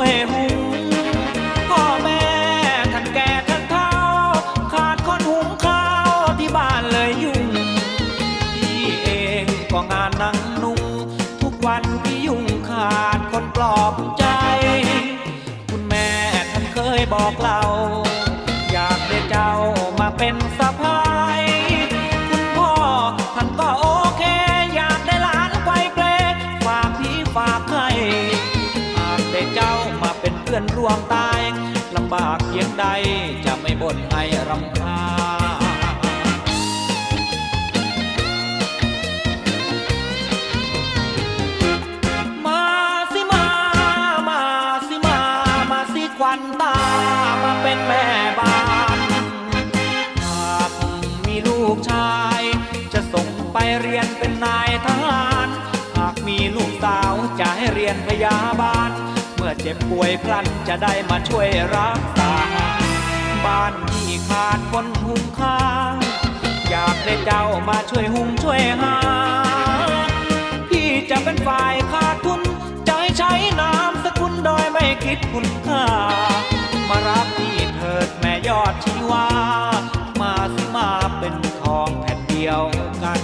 พ่อแม่ท่านแก่ท่านเฒ่าขาดคนหุงข้าวที่บ้านเลยยุงพี่เองก็งานนั่งนุ่ง ทุกวันพยุงขาดคนปลอบใจ คุณแม่ท่านเคยบอกเราอยากได้เจ้ามาเป็นสะพาย คุณพ่อท่านก็ ล่อนร่วงตายลำบากเพียงใดจะไม่บ่นให้รำคาญมาสิมา มาสิมา มาสิควันตามาเป็นแม่บ้านหากมีลูกชาย จะส่งไปเรียนเป็นนายทหาร หากมีลูกสาวจะให้เรียนพยาบาล อเจ็บป่วยพลันจะได้มาช่วยรักษา บ้านที่ขาดคนหุงข้าวอยากได้เจ้ามาช่วยหุงช่วยหา พี่จะเป็นฝ่ายขาดทุนใจใช้นามสกุลโดยไม่คิดคุณค่า มารับพี่เถิดแม่ยอดชีวา มาสิมาเป็นทองแผ่นเดียวกัน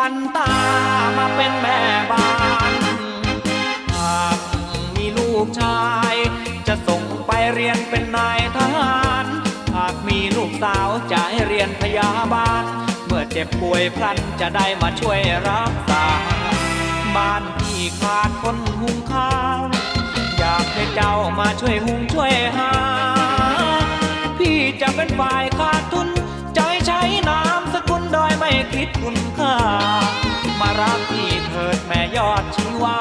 วันตามาเป็นแม่บ้านหากมีลูกชาย จะส่งไปเรียนเป็นนายทหาร หากมีลูกสาวจะให้เรียนพยาบาล เมื่อเจ็บป่วยพลันจะได้มาช่วยรักษา บ้านที่ขาดคนหุงข้าว อยากให้เจ้ามาช่วยหุงช่วยหา พี่จะเป็นฝ่ายขา คิดคุณค่า มารักที่เถิดแม่ยอดชีวา